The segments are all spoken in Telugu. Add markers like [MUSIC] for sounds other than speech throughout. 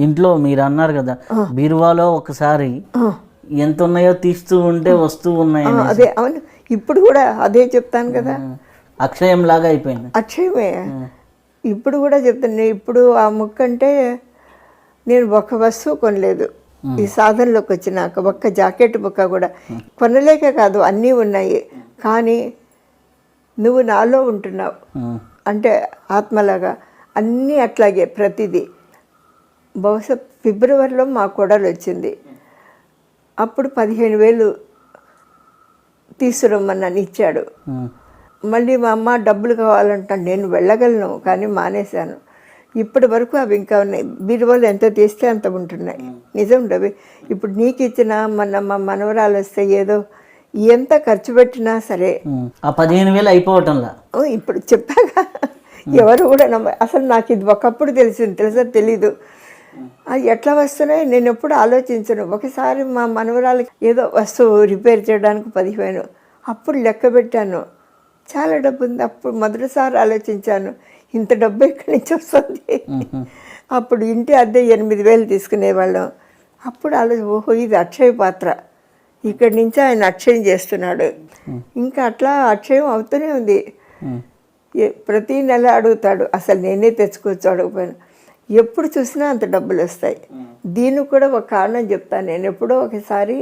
ఇంట్లో మీరు అన్నారు కదా బీరువాలో ఒకసారి ఎంత ఉన్నాయో తీస్తూ ఉంటే వస్తూ ఉన్నాయి అదే అవును. ఇప్పుడు కూడా అదే చెప్తాను కదా. అక్షయం లాగా అయిపోయింది. అక్షయమే. ఇప్పుడు కూడా చెప్తాను ఇప్పుడు ఆ ముక్క అంటే నేను ఒక వస్తువు కొనలేదు. ఈ సాధనలోకి వచ్చినాక ఒక్క జాకెట్ బుక్క కూడా. కొనలేక కాదు అన్నీ ఉన్నాయి. కానీ నువ్వు నాలో ఉంటున్నావు. అంటే ఆత్మలాగా అన్నీ అట్లాగే ప్రతిదీ. బహుశా ఫిబ్రవరిలో మా కోడలు వచ్చింది. అప్పుడు పదిహేను వేలు తీసుకురమ్మన్నాను ఇచ్చాడు. మళ్ళీ మా అమ్మ డబ్బులు కావాలంటాను నేను వెళ్ళగలను కానీ మానేశాను. ఇప్పటి వరకు అవి ఇంకా ఉన్నాయి. బీరువాలు ఎంత తీస్తే అంత ఉంటున్నాయి. నిజం రవి ఇప్పుడు నీకు ఇచ్చిన మన మా మనవరాలు వస్తే ఏదో ఎంత ఖర్చు పెట్టినా సరే. ఆ. పదిహేను వేలు అయిపోవటంలా. ఇప్పుడు చెప్పాక ఎవరు కూడా నమ్మ అసలు నాకు ఇది ఒకప్పుడు తెలిసింది తెలుసా తెలీదు. ఎట్లా వస్తున్నాయి నేను ఎప్పుడు ఆలోచించను. ఒకసారి మా మనవరాలకి ఏదో వస్తువు రిపేర్ చేయడానికి పదిహేను అప్పుడు లెక్క పెట్టాను. చాలా డబ్బు ఉంది. అప్పుడు మొదటిసారి ఆలోచించాను. ఇంత డబ్బు ఎక్కడి నుంచి వస్తుంది? అప్పుడు ఇంటి అద్దె ఎనిమిది వేలు తీసుకునేవాళ్ళం. అప్పుడు ఆలోచన ఓహో ఇది అక్షయ పాత్ర. ఇక్కడి నుంచి ఆయన అక్షయం చేస్తున్నాడు. ఇంకా అట్లా అక్షయం అవుతూనే ఉంది. ప్రతి నెల అడుగుతాడు. అసలు నేనే తెచ్చుకోవచ్చు అడగపోయినా ఎప్పుడు చూసినా అంత డబ్బులు వస్తాయి. దీనికి కూడా ఒక కారణం చెప్తాను నేను ఎప్పుడో ఒకసారి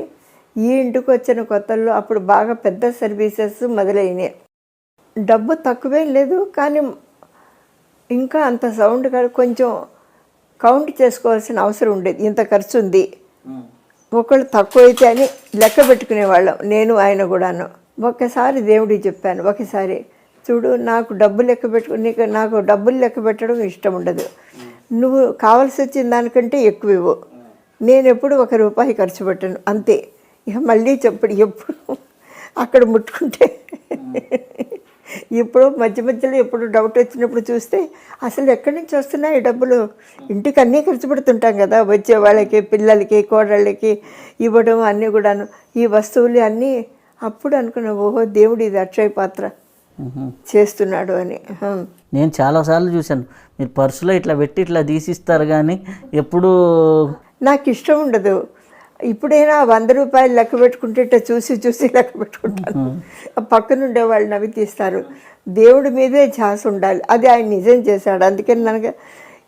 ఈ ఇంటికి వచ్చిన కొత్తల్లో అప్పుడు బాగా పెద్ద సర్వీసెస్ మొదలైనాయి. డబ్బు తక్కువేం లేదు కానీ ఇంకా అంత సౌండ్ కొంచెం కౌంట్ చేసుకోవాల్సిన అవసరం ఉండేది. ఇంత ఖర్చు ఉంది. ఒకళ్ళు తక్కువ అయితే అని లెక్క పెట్టుకునేవాళ్ళం నేను ఆయన కూడాను. ఒక్కసారి దేవుడికి చెప్పాను ఒకసారి చూడు నాకు డబ్బు లెక్క పెట్టుకు నీకు నాకు డబ్బులు లెక్క పెట్టడం ఇష్టం ఉండదు. నువ్వు కావాల్సి వచ్చిన దానికంటే ఎక్కువ ఇవ్వు నేను ఎప్పుడు ఒక రూపాయి ఖర్చు పెట్టను. అంతే. ఇక మళ్ళీ చెప్పడు. ఎప్పుడు? అక్కడ ముట్టుకుంటే. ఇప్పుడు మధ్య మధ్యలో ఎప్పుడు డౌట్ వచ్చినప్పుడు చూస్తే అసలు ఎక్కడి నుంచి వస్తున్నాయి డబ్బులు? ఇంటికి అన్నీ ఖర్చు పెడుతుంటాం కదా. వచ్చే వాళ్ళకి పిల్లలకి కోడళ్ళకి ఇవ్వడం అన్నీ కూడాను. ఈ వస్తువులు అన్నీ అప్పుడు అనుకున్నావు ఓహో దేవుడు ఇది అక్షయ పాత్ర చేస్తున్నాడు అని. నేను చాలాసార్లు చూశాను. మీరు పర్సులో ఇట్లా పెట్టి ఇట్లా తీసిస్తారు కానీ ఎప్పుడు నాకు ఇష్టం ఉండదు. ఇప్పుడైనా వంద రూపాయలు లెక్క పెట్టుకుంటే చూసి చూసి లెక్క పెట్టుకుంటాను. పక్కన ఉండేవాళ్ళు నవ్వి తీస్తారు. దేవుడి మీదే ఛాన్స్ ఉండాలి. అది ఆయన నిజం చేశాడు. అందుకని నాకు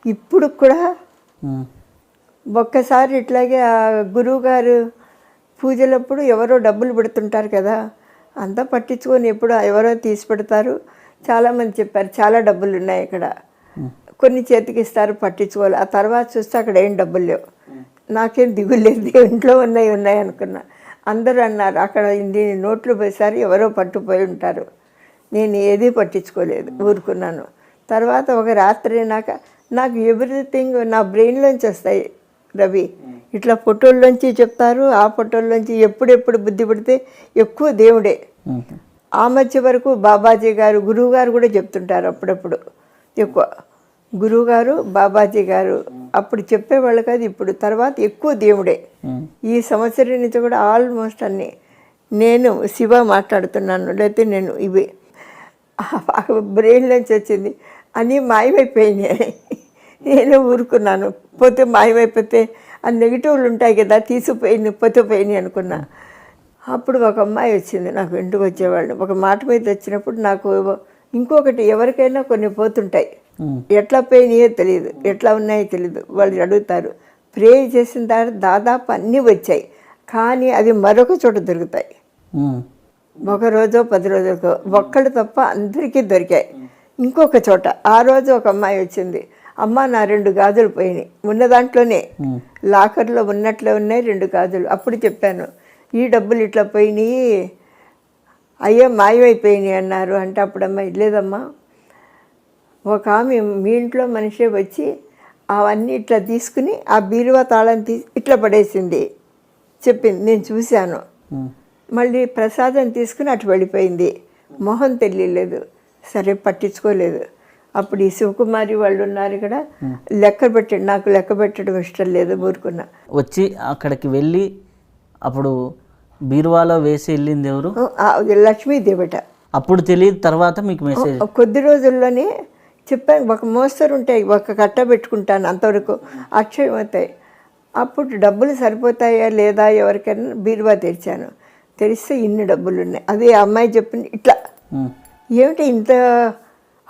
ఇప్పుడు కూడా ఒక్కసారి ఇట్లాగే గురువు గారు పూజలప్పుడు ఎవరో డబ్బులు పెడుతుంటారు కదా అంతా పట్టించుకొని ఎప్పుడు ఎవరో తీసి పెడతారు. చాలామంది చెప్పారు చాలా డబ్బులు ఉన్నాయి ఇక్కడ. కొన్ని చేతికి ఇస్తారు పట్టించుకోవాలి. ఆ తర్వాత చూస్తే అక్కడ ఏం డబ్బులు లేవు. నాకేం దిగులు లేదు [LAUGHS] ఇంట్లో ఉన్నాయి ఉన్నాయి అనుకున్నా. అందరూ అన్నారు అక్కడ దీని నోట్లు పోయేసారి ఎవరో పట్టుపోయి ఉంటారు. నేను ఏదీ పట్టించుకోలేదు ఊరుకున్నాను. తర్వాత ఒక రాత్రి నాక నాకు ఎవ్రీథింగ్ నా బ్రెయిన్లోంచి వస్తాయి. రవి. ఇట్లా ఫోటోల్లోంచి చెప్తారు ఆ ఫోటోల్లోంచి ఎప్పుడెప్పుడు బుద్ధి పడితే ఎక్కువ దేవుడే. ఆ మధ్య వరకు బాబాజీ గారు గురువు గారు కూడా చెప్తుంటారు అప్పుడప్పుడు. ఎక్కువ. గురువు గారు బాబాజీ గారు అప్పుడు చెప్పేవాళ్ళు కాదు ఇప్పుడు. తర్వాత ఎక్కువ దేవుడే. ఈ సంవత్సరం నుంచి కూడా ఆల్మోస్ట్ అన్ని. నేను శివ మాట్లాడుతున్నాను లేకపోతే నేను ఇవి. బ్రెయిన్లోంచి వచ్చింది. అన్నీ మాయమైపోయినాయి. నేను ఊరుకున్నాను. పోతే మాయమైపోతే ఆ నెగిటివ్లు ఉంటాయి కదా తీసిపోయి పోయినాయి అనుకున్నా. అప్పుడు ఒక అమ్మాయి వచ్చింది నాకు ఇంటికి వచ్చేవాళ్ళు. ఒక మాట మీద వచ్చినప్పుడు నాకు ఇంకొకటి ఎవరికైనా కొన్ని పోతుంటాయి. ఎట్లా పోయినాయో తెలియదు ఎట్లా ఉన్నాయో తెలియదు వాళ్ళు అడుగుతారు ప్రే చేసిన తర్వాత దాదాపు అన్నీ వచ్చాయి కానీ అవి మరొక చోట దొరుకుతాయి. ఒక రోజో పది రోజులకో ఒక్కళ్ళు తప్ప అందరికీ దొరికాయి. ఇంకొక చోట ఆ రోజు ఒక అమ్మాయి వచ్చింది అమ్మ నా రెండు గాజులు పోయినాయి. ఉన్న దాంట్లోనే. లాకర్లో ఉన్నట్లే ఉన్నాయి రెండు గాజులు. అప్పుడు చెప్పాను ఈ డబ్బులు ఇట్లా పోయినాయి. అయ్యో మాయమైపోయినాయి అన్నారు. అంటే అప్పుడు అమ్మాయి లేదమ్మా ఒక ఆమె మీ ఇంట్లో మనిషే వచ్చి అవన్నీ ఇట్లా తీసుకుని ఆ బీరువా తాళం తీసి ఇట్లా పడేసింది. చెప్పింది. నేను చూశాను. మళ్ళీ ప్రసాదం తీసుకుని అటు వెళ్ళిపోయింది. మొహం తెలియలేదు. సరే పట్టించుకోలేదు. అప్పుడు ఈ శివకుమారి వాళ్ళు ఉన్నారు ఇక్కడ. లెక్క పెట్టండి నాకు లెక్క పెట్టడం ఇష్టం లేదు ఊరుకున్నా. వచ్చి అక్కడికి వెళ్ళి అప్పుడు బీరువాలో వేసి వెళ్ళింది ఎవరు? లక్ష్మీదేవట. అప్పుడు తెలియదు తర్వాత మీకు మెసేజ్ కొద్ది రోజుల్లోనే చెప్పాను ఒక మోస్తరు ఉంటాయి ఒక కట్ట పెట్టుకుంటాను అంతవరకు అక్షయం అవుతాయి. అప్పుడు డబ్బులు సరిపోతాయా లేదా ఎవరికైనా బీరువా తెరిచాను. తెరిస్తే ఇన్ని డబ్బులు ఉన్నాయి అదే అమ్మాయి చెప్పింది ఇట్లా. ఏమిటి ఇంత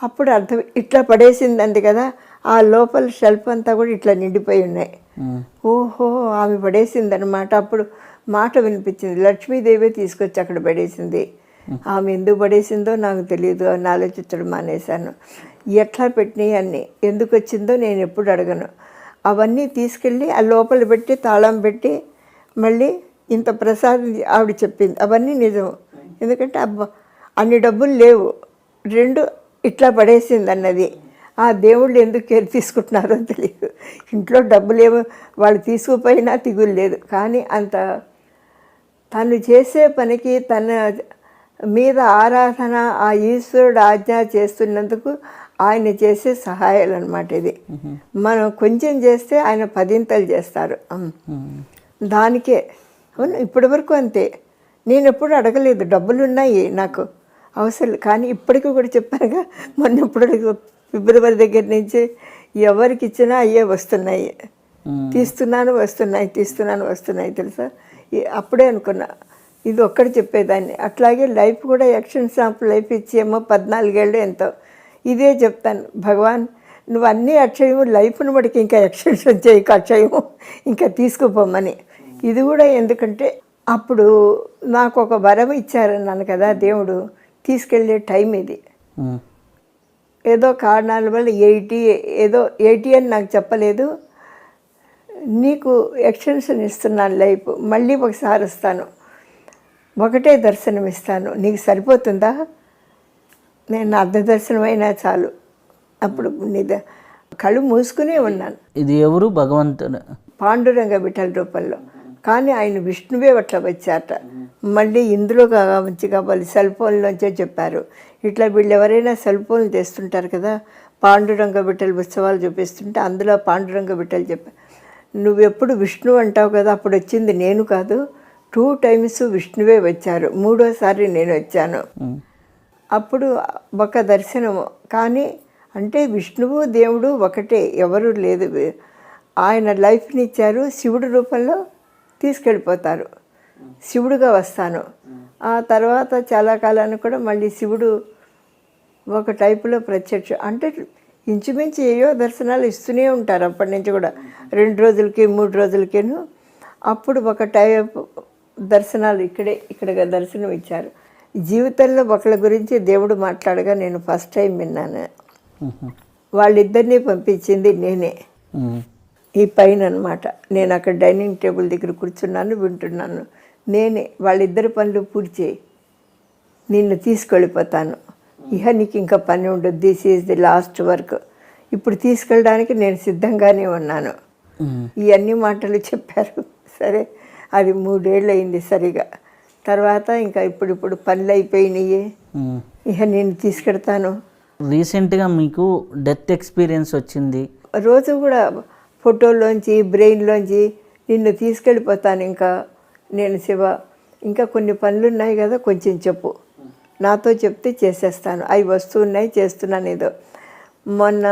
అప్పుడు అర్థం ఇట్లా పడేసింది అంది కదా. ఆ లోపల షెల్ఫ్ అంతా కూడా ఇట్లా నిండిపోయి ఉన్నాయి. ఓహో ఆమె పడేసింది అనమాట అప్పుడు మాట వినిపించింది. లక్ష్మీదేవి తీసుకొచ్చి అక్కడ పడేసింది. ఆమె ఎందుకు పడేసిందో నాకు తెలియదు అని ఆలోచించడం మానేశాను. ఎట్లా పెట్టినాయి అన్ని? ఎందుకు వచ్చిందో నేను ఎప్పుడు అడగను. అవన్నీ తీసుకెళ్ళి ఆ లోపల పెట్టి తాళం పెట్టి మళ్ళీ ఇంత ప్రసాదం ఆవిడ చెప్పింది. అవన్నీ నిజం. ఎందుకంటే అబ్బా అన్ని డబ్బులు లేవు. రెండు ఇట్లా పడేసింది అన్నది ఆ దేవుళ్ళు ఎందుకు కేర్ తీసుకుంటున్నారో తెలియదు. ఇంట్లో డబ్బులు ఏమో వాళ్ళు తీసుకుపోయినా తిగులు లేదు. కానీ అంత తను చేసే పనికి తన మీద ఆరాధన ఆ ఈశ్వరుడు ఆజ్ఞ చేస్తున్నందుకు ఆయన చేసే సహాయాలు అనమాట ఇది మనం కొంచెం చేస్తే ఆయన పదింతలు చేస్తారు. దానికే. అవును ఇప్పటి వరకు అంతే. నేను ఎప్పుడు అడగలేదు. డబ్బులు ఉన్నాయి నాకు. అవసరం కానీ ఇప్పటికీ కూడా చెప్పానుగా మొన్న ఎప్పుడు ఫిబ్రవరి దగ్గర నుంచి ఎవరికి ఇచ్చినా అయ్యే వస్తున్నాయి. తీస్తున్నాను వస్తున్నాయి తీస్తున్నాను వస్తున్నాయి తెలుసా? అప్పుడే అనుకున్నా. ఇది ఒక్కటి చెప్పేదాన్ని. అట్లాగే లైఫ్ కూడా యాక్షన్ షాంప్ లైఫ్ ఇచ్చేమో పద్నాలుగేళ్ళు ఎంతో. ఇదే చెప్తాను. భగవాన్ నువ్వు అన్నీ అక్షయము లైఫ్ను బట్టి ఇంకా ఎక్స్టెన్షన్ చేయక అక్షయము. ఇంకా తీసుకుపోమని. ఇది కూడా ఎందుకంటే అప్పుడు నాకు ఒక వరం ఇచ్చారన్నాను కదా దేవుడు. తీసుకెళ్ళే టైం ఇది. ఏదో కారణాల వల్ల ఎయిటీ ఏదో ఎయిటీ అని నాకు చెప్పలేదు. నీకు ఎక్స్టెన్షన్ ఇస్తున్నాను లైఫ్ మళ్ళీ ఒకసారి వస్తాను. ఒకటే దర్శనం ఇస్తాను. నీకు సరిపోతుందా? నేను అర్ధ దర్శనం అయినా చాలు. అప్పుడు నిద కళ్ళు మూసుకునే ఉన్నాను. ఇది ఎవరు? భగవంతుడు పాండురంగ విఠల రూపంలో. కానీ ఆయన విష్ణువే అట్లా వచ్చారట. మళ్ళీ ఇందులో కావచ్చు కాబట్టి సెల్ ఫోన్లోంచే చెప్పారు. ఇట్లా వీళ్ళు ఎవరైనా సెల్ ఫోన్లు తెస్తుంటారు కదా పాండురంగ విఠల ఉత్సవాలు చూపిస్తుంటే అందులో పాండురంగ విఠలు చెప్పారు నువ్వెప్పుడు విష్ణు అంటావు కదా అప్పుడు వచ్చింది నేను కాదు టూ టైమ్స్ విష్ణువే వచ్చారు మూడోసారి నేను వచ్చాను. అప్పుడు ఒక దర్శనము. కానీ అంటే విష్ణువు దేవుడు ఒకటే ఎవరు లేదు. ఆయన లైఫ్ని ఇచ్చారు శివుడి రూపంలో తీసుకెళ్ళిపోతారు. శివుడుగా వస్తాను. ఆ తర్వాత చాలా కాలానికి కూడా మళ్ళీ శివుడు ఒక టైపులో ప్రత్యక్ష అంటే ఇంచుమించు ఏయో దర్శనాలు ఇస్తూనే ఉంటారు అప్పటి నుంచి కూడా. రెండు రోజులకి మూడు రోజులకేను. అప్పుడు ఒక టైప్ దర్శనాలు ఇక్కడే ఇక్కడ దర్శనం ఇచ్చారు. జీవితంలో ఒకళ్ళ గురించి దేవుడు మాట్లాడగా నేను ఫస్ట్ టైం విన్నాను. వాళ్ళిద్దరినీ పంపించింది నేనే. ఈ పైన అనమాట నేను అక్కడ డైనింగ్ టేబుల్ దగ్గర కూర్చున్నాను వింటున్నాను. నేనే వాళ్ళిద్దరి పనులు పూర్తి నిన్ను తీసుకెళ్ళిపోతాను. ఇహ నీకు ఇంకా పని ఉండదు. This is the last work ఇప్పుడు తీసుకెళ్ళడానికి నేను సిద్ధంగానే ఉన్నాను. ఈ అన్ని మాటలు చెప్పారు. సరే అది మూడేళ్ళు అయింది సరిగా. తర్వాత ఇంకా ఇప్పుడు ఇప్పుడు పనులు అయిపోయినాయి. ఇక నేను తీసుకెడతాను. రీసెంట్గా మీకు డెత్ ఎక్స్పీరియన్స్ వచ్చింది. రోజు కూడా ఫోటోల్లోంచి బ్రెయిన్లోంచి నిన్ను తీసుకెళ్ళిపోతాను ఇంకా నేను శివ. ఇంకా కొన్ని పనులు ఉన్నాయి కదా కొంచెం చెప్పు. నాతో చెప్తే చేసేస్తాను. అవి వస్తున్నాయి చేస్తున్నాను ఏదో. మొన్న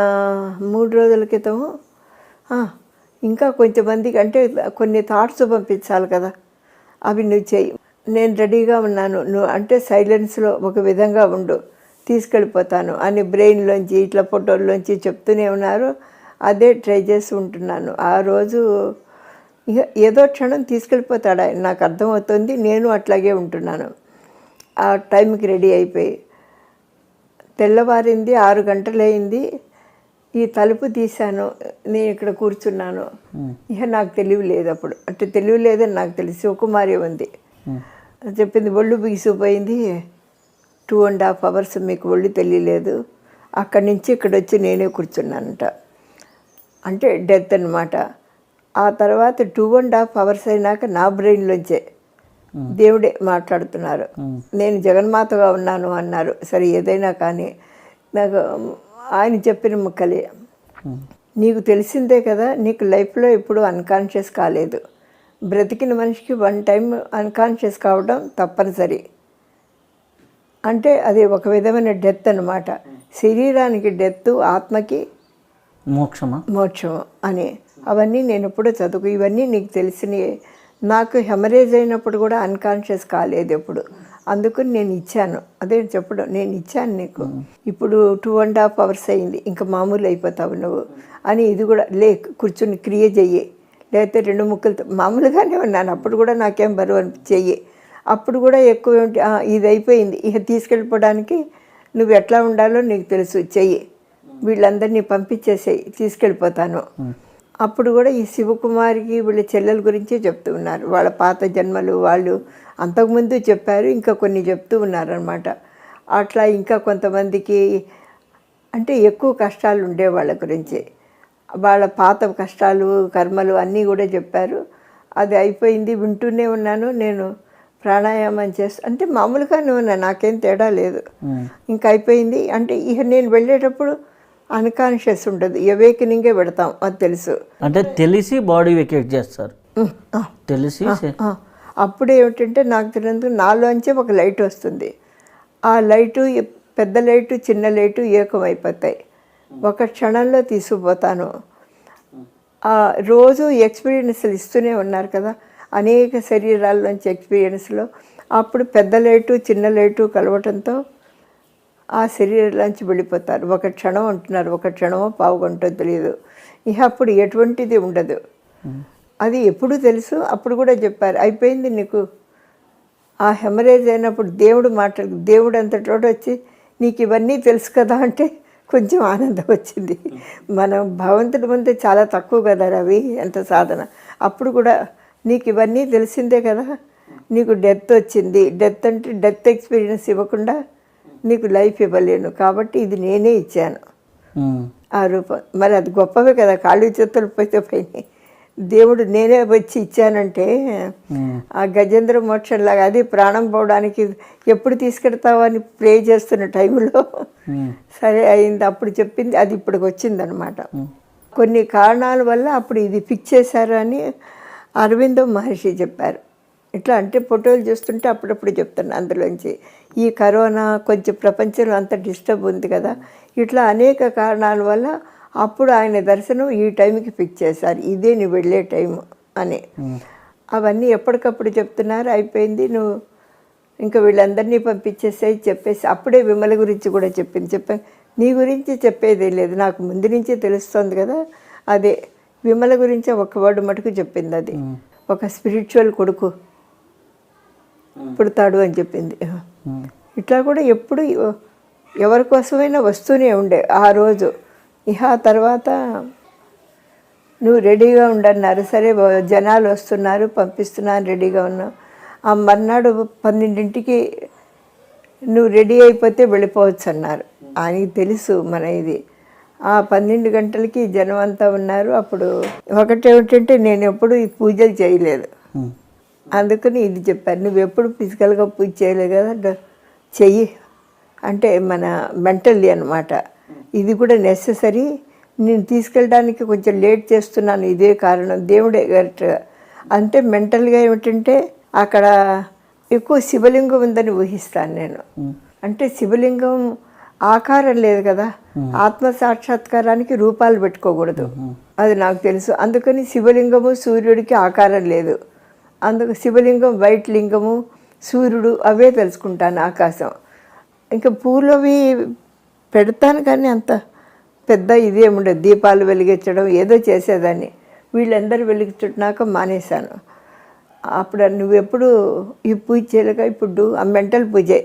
మూడు రోజుల క్రితం ఇంకా కొంతమందికి అంటే కొన్ని థాట్స్ పంపించాలి కదా. అవి నువ్వు చెయ్యి. నేను రెడీగా ఉన్నాను. నువ్వు అంటే సైలెన్స్లో ఒక విధంగా ఉండు. తీసుకెళ్ళిపోతాను అని బ్రెయిన్లోంచి ఇట్లా ఫోటోల్లోంచి చెప్తూనే ఉన్నారు. అదే ట్రై చేసి ఉంటున్నాను. ఆ రోజు ఇక ఏదో క్షణం తీసుకెళ్ళిపోతాడు ఆయన. నాకు అర్థమవుతుంది నేను అట్లాగే ఉంటున్నాను. ఆ టైంకి రెడీ అయిపోయి తెల్లవారింది ఆరు గంటలైంది ఈ తలుపు తీశాను నేను ఇక్కడ కూర్చున్నాను. ఇక నాకు తెలివి లేదు అప్పుడు. అంటే తెలివి లేదని నాకు తెలిసి శివకుమారి ఉంది. చెప్పింది ఒళ్ళు బిగిసిపోయింది. టూ అండ్ హాఫ్ అవర్స్ మీకు ఒళ్ళు తెలియలేదు. అక్కడి నుంచి ఇక్కడ వచ్చి నేనే కూర్చున్నానంట. అంటే డెత్ అన్నమాట. ఆ తర్వాత టూ అండ్ హాఫ్ అవర్స్ అయినాక నా బ్రెయిన్లోంచే దేవుడే మాట్లాడుతున్నారు. నేను జగన్మాతగా ఉన్నాను అన్నారు. సరే ఏదైనా కానీ నాకు ఆయన చెప్పిన ముక్కలే. నీకు తెలిసిందే కదా నీకు లైఫ్లో ఎప్పుడు అన్కాన్షియస్ కాలేదు. బ్రతికిన మనిషికి వన్ టైం అన్కాన్షియస్ కావడం తప్పనిసరి. అంటే అది ఒక విధమైన డెత్ అన్నమాట. శరీరానికి డెత్ ఆత్మకి మోక్షమా? మోక్షం అని. అవన్నీ నేను ఎప్పుడూ చదువుకు ఇవన్నీ నీకు తెలిసినవి నాకు హెమరేజ్ అయినప్పుడు కూడా అన్కాన్షియస్ కాలేదు ఎప్పుడు. అందుకని నేను ఇచ్చాను. అదే చెప్పడం నేను ఇచ్చాను నీకు. ఇప్పుడు టూ అండ్ హాఫ్ అవర్స్ అయింది. ఇంకా మామూలు అయిపోతావు నువ్వు. అని ఇది కూడా లే కూర్చుని క్రియ చెయ్యి. లేకపోతే రెండు ముక్కలతో మామూలుగానే ఉన్నాను. అప్పుడు కూడా నాకేం బరువు అని చెయ్యి. అప్పుడు కూడా ఎక్కువ ఏంటి, "ఆ, ఇది అయిపోయింది. ఇక తీసుకెళ్ళిపోవడానికి నువ్వు ఎట్లా ఉండాలో నీకు తెలుసు. చెయ్యి. వీళ్ళందరినీ పంపించేసేయి తీసుకెళ్ళిపోతాను. అప్పుడు కూడా ఈ శివకుమారికి వీళ్ళ చెల్లెల గురించి చెప్తూ ఉన్నారు. వాళ్ళ పాత జన్మలు వాళ్ళు అంతకుముందు చెప్పారు ఇంకా కొన్ని చెప్తూ ఉన్నారనమాట అట్లా ఇంకా కొంతమందికి అంటే ఎక్కువ కష్టాలు ఉండే వాళ్ళ గురించి. వాళ్ళ పాత కష్టాలు కర్మలు అన్నీ కూడా చెప్పారు. అది అయిపోయింది వింటూనే ఉన్నాను. నేను ప్రాణాయామం చేస్తూ అంటే మామూలుగానే ఉన్నా నాకేం తేడా లేదు. ఇంకా అయిపోయింది. అంటే ఇక నేను వెళ్ళేటప్పుడు అన్కాన్షియస్ ఉండదు అవేకనింగే పెడతాం అది తెలుసు. అంటే తెలిసి బాడీ వెకేట్ చేస్తారు. తెలిసి. అప్పుడు ఏమిటంటే నాకు తెలియదు నాలోంచే ఒక లైట్ వస్తుంది. ఆ లైటు పెద్ద లైటు చిన్న లైటు ఏకమైపోతాయి. ఒక క్షణంలో తీసుకుపోతాను. ఆ రోజు ఎక్స్పీరియన్స్లు ఇస్తూనే ఉన్నారు కదా. అనేక శరీరాల్లోంచి ఎక్స్పీరియన్స్లో అప్పుడు పెద్ద లైటు చిన్న లైటు కలవటంతో ఆ శరీరంలోంచి వెళ్ళిపోతారు. ఒక క్షణం అంటున్నారు ఒక క్షణమో పావు గంటో తెలియదు. ఇక అప్పుడు ఎటువంటిది ఉండదు. అది ఎప్పుడు తెలుసు? అప్పుడు కూడా చెప్పారు. అయిపోయింది నీకు? ఆ హెమరేజ్ అయినప్పుడు దేవుడు మాట్లాడు దేవుడు అంతటోడు వచ్చి నీకు ఇవన్నీ తెలుసు కదా అంటే కొంచెం ఆనందం వచ్చింది. మనం భగవంతుడి ముందు చాలా తక్కువ కదా రవి ఎంత సాధన. అప్పుడు కూడా నీకు ఇవన్నీ తెలిసిందే కదా? నీకు డెత్ వచ్చింది. డెత్ అంటే డెత్ ఎక్స్పీరియన్స్ ఇవ్వకుండా నీకు లైఫ్ ఇవ్వలేను కాబట్టి ఇది నేనే ఇచ్చాను. ఆ రూపం. మరి అది గొప్పవే కదా కాళ్ళు చేతులు పోతే పోయినాయి. దేవుడు నేనే వచ్చి ఇచ్చానంటే. ఆ గజేంద్ర మోక్షంలాగా అది ప్రాణం పోవడానికి ఎప్పుడు తీసుకెడతావు అని ప్రే చేస్తున్న టైంలో. సరే అయింది. అప్పుడు చెప్పింది అది ఇప్పటికి వచ్చిందనమాట. కొన్ని కారణాల వల్ల అప్పుడు ఇది ఫిక్స్ చేశారు అని అరవిందో మహర్షి చెప్పారు. ఇట్లా అంటే ఫోటోలు చూస్తుంటే అప్పుడప్పుడు చెప్తాను అందులోంచి. ఈ కరోనా కొంచెం ప్రపంచంలో అంత డిస్టర్బ్ ఉంది కదా. ఇట్లా అనేక కారణాల వల్ల అప్పుడు ఆయన దర్శనం ఈ టైంకి ఫిక్స్ చేశారు. ఇదే నువ్వు వెళ్ళే టైము అని. అవన్నీ ఎప్పటికప్పుడు చెప్తున్నారు. అయిపోయింది. నువ్వు ఇంకా వీళ్ళందరినీ పంపించేసాయి చెప్పేసి అప్పుడే విమల గురించి కూడా చెప్పింది. చెప్పాను నీ గురించి చెప్పేదే లేదు. నాకు ముందు నుంచే తెలుస్తుంది కదా. అదే విమల గురించి ఒక వర్డ్ మటుకు చెప్పింది అది. ఒక స్పిరిచువల్ కొడుకు. పుడతాడు అని చెప్పింది. ఇట్లా కూడా ఎప్పుడు ఎవరి కోసమైనా వస్తూనే ఉండే ఆ రోజు. ఇహ తర్వాత నువ్వు రెడీగా ఉండన్నారు. సరే జనాలు వస్తున్నారు పంపిస్తున్నాను రెడీగా ఉన్నావు. ఆ మర్నాడు పన్నెండింటికి నువ్వు రెడీ అయిపోతే వెళ్ళిపోవచ్చు అన్నారు ఆయనకి తెలుసు మన ఇది. ఆ పన్నెండు గంటలకి జనం అంతా ఉన్నారు. అప్పుడు ఒకటేమిటంటే నేను ఎప్పుడు ఈ పూజలు చేయలేదు. అందుకని ఇది చెప్పారు. నువ్వు ఎప్పుడు ఫిజికల్గా పూజ చేయలేదు కదా చెయ్యి. అంటే మన మెంటల్లీ అనమాట ఇది కూడా నెససరీ నేను తీసుకెళ్ళడానికి కొంచెం లేట్ చేస్తున్నాను. ఇదే కారణం. దేవుడే కరెక్ట్గా. అంటే మెంటల్గా ఏమిటంటే అక్కడ ఎక్కువ శివలింగం ఉందని ఊహిస్తాను నేను. అంటే శివలింగం ఆకారం లేదు కదా. ఆత్మ సాక్షాత్కారానికి రూపాలు పెట్టుకోకూడదు. అది నాకు తెలుసు. అందుకని శివలింగము సూర్యుడికి ఆకారం లేదు. అందుకు శివలింగం వైట్ లింగము సూర్యుడు అవే తెలుసుకుంటాను ఆకాశం. ఇంకా పూలవి పెడతాను కానీ అంత పెద్ద ఇదే ఉండదు దీపాలు వెలిగించడం ఏదో చేసేదాన్ని. వీళ్ళందరూ వెలిగించున్నాక మానేశాను. అప్పుడు నువ్వెప్పుడు ఈ పూజ చేయలేక ఇప్పుడు ఆ మెంటల్ పూజే.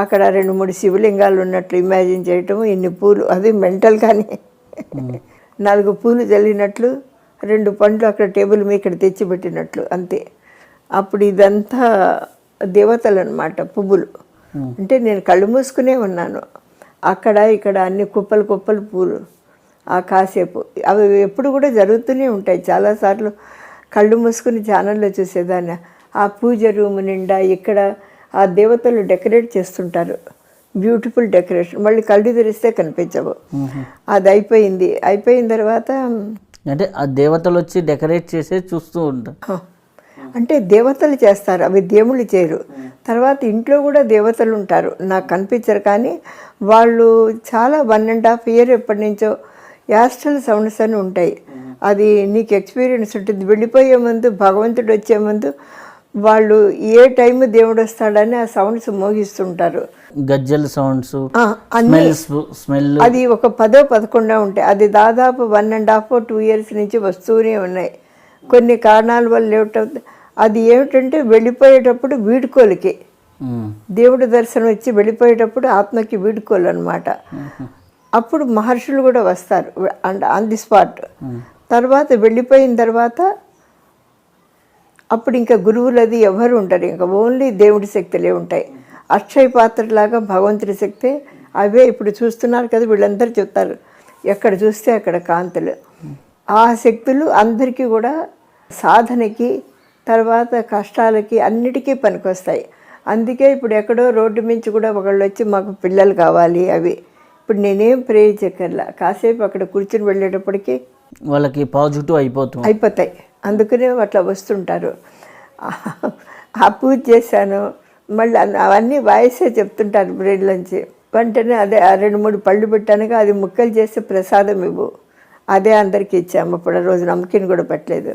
అక్కడ రెండు మూడు శివలింగాలు ఉన్నట్లు ఇమాజిన్ చేయటం ఇన్ని పూలు అది మెంటల్ కానీ. నాలుగు పూలు చల్లినట్లు రెండు పండ్లు అక్కడ టేబుల్ మీద ఇక్కడ తెచ్చిపెట్టినట్లు అంతే. అప్పుడు ఇదంతా దేవతలు అనమాట పువ్వులు అంటే నేను కళ్ళు మూసుకునే ఉన్నాను. అక్కడ ఇక్కడ అన్ని కుప్పలు కుప్పలు పూలు ఆ కాసేపు. అవి ఎప్పుడు కూడా జరుగుతూనే ఉంటాయి. చాలాసార్లు కళ్ళు మూసుకుని ఛానల్లో చూసేదాన్ని. ఆ పూజ రూమ్ నిండా ఇక్కడ ఆ దేవతలు డెకరేట్ చేస్తుంటారు. Beautiful decoration. మళ్ళీ కళ్ళు తెరిస్తే కనిపించవు. అది అయిపోయింది. అయిపోయిన తర్వాత అంటే ఆ దేవతలు వచ్చి డెకరేట్ చేసే చూస్తూ ఉంటారు. అంటే దేవతలు చేస్తారు అవి దేవుళ్ళు చేయరు. తర్వాత ఇంట్లో కూడా దేవతలు ఉంటారు. నాకు కనిపించరు కానీ వాళ్ళు చాలా వన్ అండ్ హాఫ్ ఇయర్ ఎప్పటి నుంచో యాస్ట్రల్ సౌండ్స్ అని ఉంటాయి. అది నీకు ఎక్స్పీరియన్స్ ఉంటుంది. వెళ్ళిపోయే ముందు భగవంతుడు వచ్చే ముందు వాళ్ళు ఏ టైం దేవుడు వస్తాడని ఆ సౌండ్స్ మోగిస్తుంటారు గజ్జల సౌండ్స్ స్మెల్ అది ఒక పదో పదకొండో ఉంటాయి. అది దాదాపు one and half two years నుంచి వస్తూనే ఉన్నాయి. కొన్ని కారణాల వల్ల ఏమిటవుతుంది అది ఏమిటంటే వెళ్ళిపోయేటప్పుడు వీడుకోలికి. దేవుడి దర్శనం వచ్చి వెళ్ళిపోయేటప్పుడు ఆత్మకి వీడుకోలు అనమాట అప్పుడు మహర్షులు కూడా వస్తారు అండ్ ఆన్ ది స్పాట్ తర్వాత వెళ్ళిపోయిన తర్వాత అప్పుడు ఇంకా గురువులది ఎవరు ఉంటారు ఇంకా ఓన్లీ దేవుడి శక్తులే ఉంటాయి. అక్షయ పాత్రలాగా భగవంతుడి శక్తి అవే ఇప్పుడు చూస్తున్నారు కదా వీళ్ళందరూ చెప్తారు ఎక్కడ చూస్తే అక్కడ కాంతులు. ఆ శక్తులు అందరికీ కూడా సాధనకి తర్వాత కష్టాలకి అన్నిటికీ పనికొస్తాయి. అందుకే ఇప్పుడు ఎక్కడో రోడ్డు మించి కూడా ఒకళ్ళు వచ్చి మాకు పిల్లలు కావాలి అవి. ఇప్పుడు నేనేం ప్రే చేయక్కర్లా కాసేపు అక్కడ కూర్చుని వెళ్ళేటప్పటికి వాళ్ళకి పాజిటివ్ అయిపోతుంది. అయిపోతాయి. అందుకనే అట్లా వస్తుంటారు. ఆ పూజ చేశాను. మళ్ళీ అవన్నీ వాయిసే చెప్తుంటారు బ్రెడ్లోంచి వెంటనే అదే ఆ రెండు మూడు పళ్ళు పెట్టానుగా అది ముక్కలు చేసి ప్రసాదం ఇవ్వు. అదే అందరికీ ఇచ్చాము. అప్పుడు రోజు నమ్మకిని కూడా పెట్టలేదు.